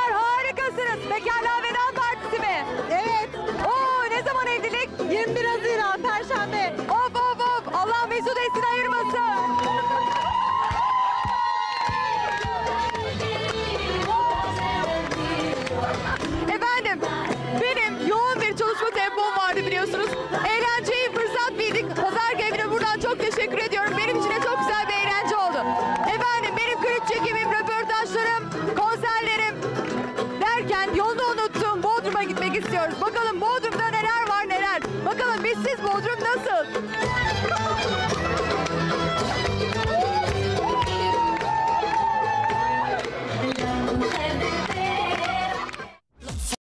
Kızlar harikasınız. Bekarlığa veda partisi mi? Evet. Oo ne zaman evlilik? 21 Haziran Perşembe. Of of of. Allah mesut etsin ayırmasın. Efendim benim yoğun bir çalışma tempom vardı biliyorsunuz. Eğlenceyi fırsat bildik. Pazar Gevine buradan çok teşekkür ediyorum. giderken yolda unuttum. Bodrum'a gitmek istiyoruz. Bakalım